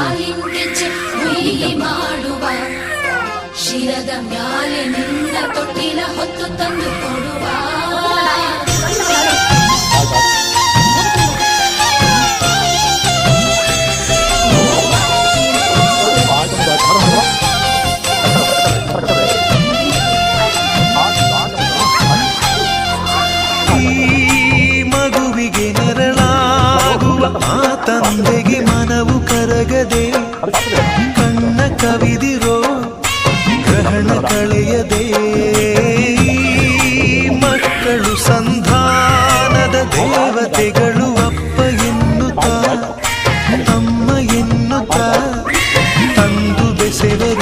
ಆಲಿಂಗಿಚಿ ಮಾಡುವ ಶಿರದ ಮ್ಯಾಲೆ ನಿನ್ನ ಆ ತಂದೆಗೆ ಮನವು ಕರಗದೆ ಕಣ್ಣ ಕವಿದಿರೋ ಗ್ರಹಣ ಕಳೆಯದೆ. ಮಕ್ಕಳು ಸಂಧಾನದ ದೇವತೆಗಳು ಅಪ್ಪ ಎನ್ನುತ್ತ ತಮ್ಮ ಎನ್ನುತ್ತ, ತಂದು ಬೆಸೆದರು